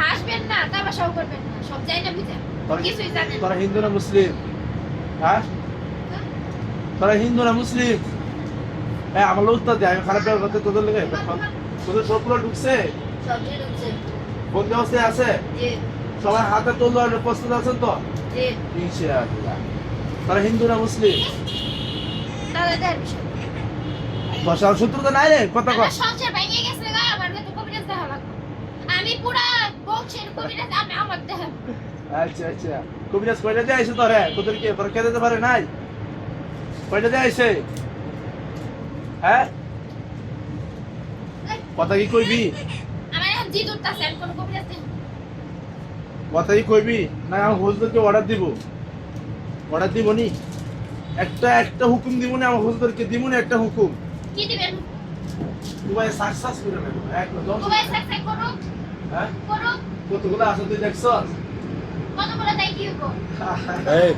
হাসবেন না তামাশাও করবেন না সব যাই না বুঝেন। কিছুই জানেন তোরা হিন্দু না মুসলিম? হ্যাঁ? তোরা হিন্দু না মুসলিম? হ্যাঁ আমার লোক দে আমি খারাপ ব্যবহার করতে তোদের লেগে তোদের সবগুলো ঢুকছে। বন্দি অবস্থায় আছে? সবাই হাতে তুললো আর প্রস্তুত আছেন তো? তোরা হিন্দু না মুসলিম? দশাল সূত্র তো নাই রে কথা কর আমার সংসার ভেঙে গেছে গা আমার তো কবিরাজ দেখা লাগবে আমি পুরা বংশের কবিরাজ আমি আমার দেখা আচ্ছা আচ্ছা। কবিরাজ কয়টা দিয়ে আইছে তোরে? তোদের কি তোর দিতে পারে নাই? কয়টা দিয়ে আইছে? হ্যাঁ? কথা কি কইবি? আমার এখন জিদ উঠতেছে আমি কোনো কবিরাজ কথা কি কইবি? না আমি অর্ডার দিব। অর্ডার দিব নি? একটা একটা হুকুম দিব না আমার হুজুরকে দিব না একটা হুকুম। কি দিবেন? দুবাই সাকসেস করে নেব। একটা দশ। মোবাইল সাকসেস করুক। হ্যাঁ? কতগুলো আছে তুই দেখছস কতগুলো দেয় কি হব? এই।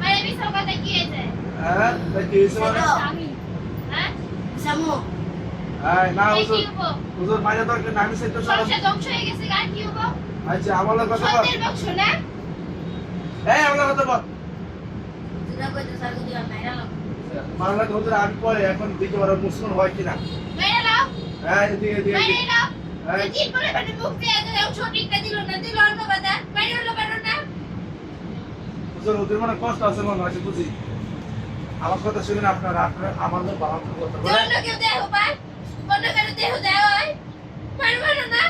মানে হ্যাঁ? মানে? হ্যাঁ? হয়ে আচ্ছা আমার কথা বল। এই আমার কথা বল। বাংলা হুজুর আমি পরে এখন দিকে বড় মুসলমান হয় কিনা। হ্যাঁ এদিকে এদিকে মানে দিয়ে মানে কষ্ট আছে মনে হয় বুঝি? আমার কথা শুনেন আপনারা বাবা কথা কেউ অন্য দেহ দেয় হয়। না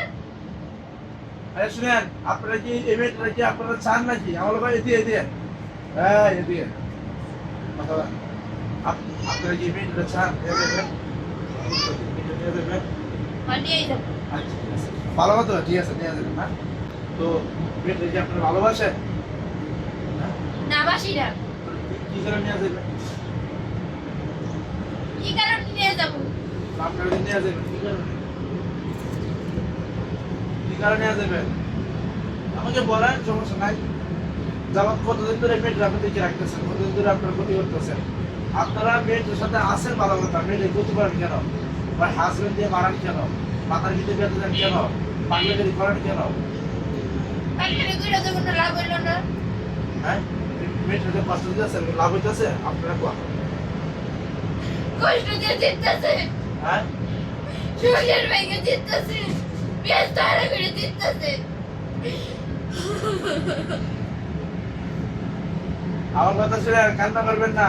আরে শুনেন আপনারা কি এই মেয়েটা কি আপনারা চান নাকি? আমার লোক এদিকে এদিকে। হ্যাঁ এদিকে। কথা আপনারা যাব আচ্ছা ঠিক আছে নিয়ে যাবেন হ্যাঁ তো হ্যাঁ? না কি কারণে আমাকে বলেন, সমস্যা নাই যেমন কতদিন ধরে রাখতেছেন কতদিন ধরে আপনারা ক্ষতি করতেছেন আপনারা মেয়েটার সাথে আসেন ভালো কথা মেয়েটা ক্ষতি করেন কেন? বা হাজবেন্ড দিয়ে মারান কেন? মাথার ভিতরে বেঁধে দেন কেন? পাগলাগারি করেন কেন? হ্যাঁ? মেয়েটাকে কষ্ট দিতেছেন লাভ হইতেছে? আপনারা কোয়া? কষ্ট দিয়ে জিততেছে হ্যাঁ? শরীর ভেঙে জিততেছে পেট তারা করে জিততেছে আমার কথা শুনে আর কান্না করবেন না।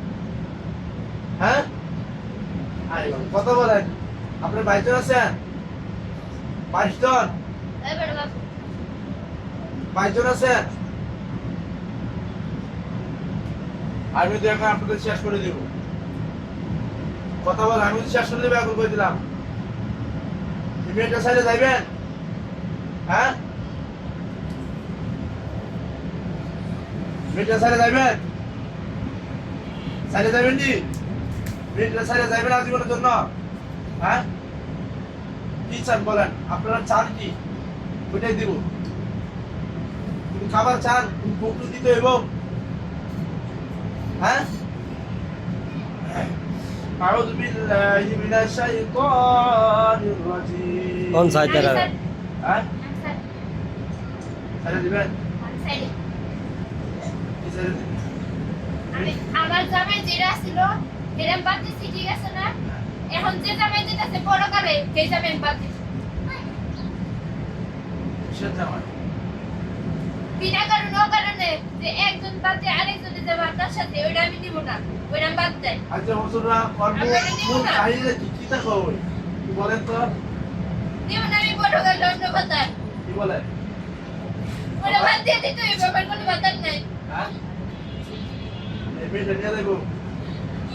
হ্যাঁ? কত বলেন। আপনার বাইশজন আছেন? বাইশজন বাইশজন আছেন? আমি তো এখন আপনাদের শেষ করে দিব। কথা বলেন আমি শেষ করে দেবো এখন করে দিলাম? এই মেয়েটা সাইডে যাইবেন? হ্যাঁ? মেয়েটা সাইডে যাইবেন? সাইডে যাবেন নি? মেয়েটা সাইডে যাইবেন আজীবনের জন্য হ্যাঁ কি চান বলেন আপনারা চান কি ওইটাই দিব তুমি খাবার চান তুমি বকটু দিতে হইব হ্যাঁ أعوذ بالله من الشيطان الرجيم কোন সাইডে রাখা হ্যাঁ ছেড়ে দিবেন সাইডে কি ছেড়ে দিবেন আমি আমার জামাই যেটা ছিল এরম বাদ দিচ্ছি ঠিক আছে না? এখন যে জামাই বড় করে সেই জামাই বাদ জামাই? বিনা কারণে অকারণে যে একজন বাদ দিয়ে আরেকজনের যাব তার সাথে ওইটা আমি দিব না ওইটা বাদ দেয়। আচ্ছা হুজুররা কর্ম আপনারা নিব মূল? চাহিদা কি? কি দেখো ওই বলেন তো? দিব না আমি গেল অন্য কথা। কি বলেন ওইটা বাদ দিয়ে দিতে হইবে আমার কোনো বাতার নাই। হ্যাঁ? এই মেয়েটা নিয়ে দেখো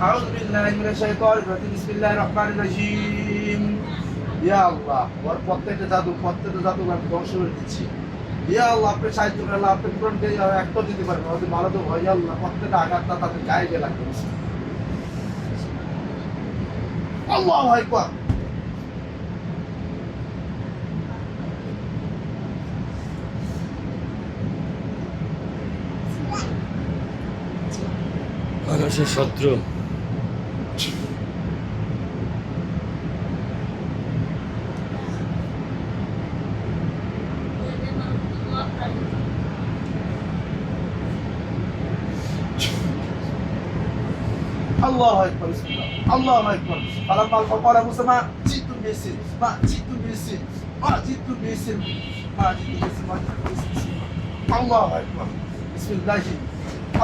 أعوذ بالله من الشيطان الرجيم بسم الله الرحمن الرحيم ইয়া আল্লাহ ওর প্রত্যেকটা জাদু প্রত্যেকটা জাদু আমি ধ্বংস করে দিচ্ছি ইয়া আল্লাহ আপনি সাহায্য করে আল্লাহ আপনি পূরণ করে একটা দিতে পারবেন ওদের ভালো তো ভয় আল্লাহ প্রত্যেকটা আঘাতটা তাদের গায়ে গিয়ে লাগবে আল্লাহ আকবার মানুষের শত্রু আল্লাহ একবার আল্লাহ একবার আল্লাহ মাল করা বুঝতে মা জিতু বেশি মা জিতু বেশি মা জিতু বেশি মা জিতু বেশি মা জিতু বেশি আল্লাহ একবার বিসমিল্লাহ।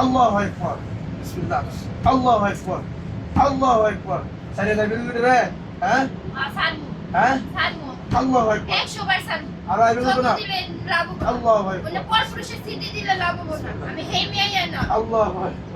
আল্লাহ একবার বিসমিল্লাহ। আল্লাহ একবার আল্লাহ একবার সারে না বিল বিল রে হ্যাঁ? হ্যাঁ? আল্লাহ একবার 100 বার সালু আর আইবে আল্লাহ একবার আমি হেমিয়া না। আল্লাহ একবার